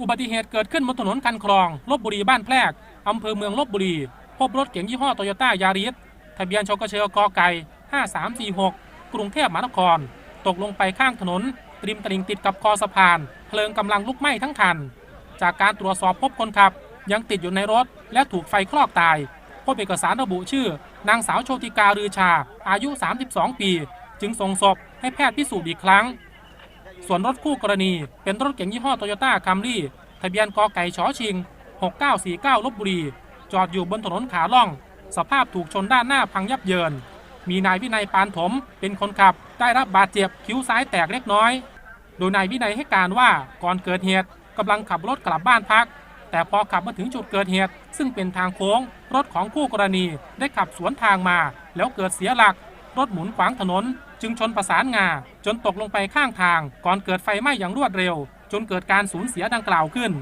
อุบัติเหตุเกิดขึ้นบนถนนคันคลองลบบุรีบ้านแพรกอำเภอเมืองลบบุรี พบรถเก๋งยี่ห้อโตโยต้ายาริสทะเบียนชกเชกไก่5346 กรุงเทพมหานคร ตกลงไปข้างถนนริมตลิ่งติดกับคอสะพาน เพลิงกำลังลุกไหม้ทั้งคัน จากการตรวจสอบพบคนขับ ยังติดอยู่ในรถและถูกไฟคลอกตาย พบเอกสารระบุชื่อ นางสาวโชติกาลือชา อายุ 32 ปี จึงส่งศพให้แพทย์พิสูจน์อีกครั้ง ส่วนรถคู่กรณีเป็นรถเก๋งยี่ห้อโตโยต้าคัมรี่ทะเบียนกอไก่ชอชิง 6949ลบบุรี จอดอยู่บนถนนขาล่อง สภาพถูกชนด้านหน้าพังยับเยิน มีนายวินัยปานถมเป็นคนขับ ได้รับบาดเจ็บคิ้วซ้ายแตกเล็กน้อย โดยนายวินัยให้การว่าก่อนเกิดเหตุกำลังขับรถกลับบ้านพัก แต่พอขับมาถึงจุดเกิดเหตุ ซึ่งเป็นทางโค้ง รถของคู่กรณีได้ขับสวนทางมา แล้วเกิดเสียหลัก รถหมุนขวางถนน จึงชนประสานงา จนตกลงไปข้างทาง ก่อนเกิดไฟไหม้อย่างรวดเร็ว จนเกิดการสูญเสียดังกล่าวขึ้น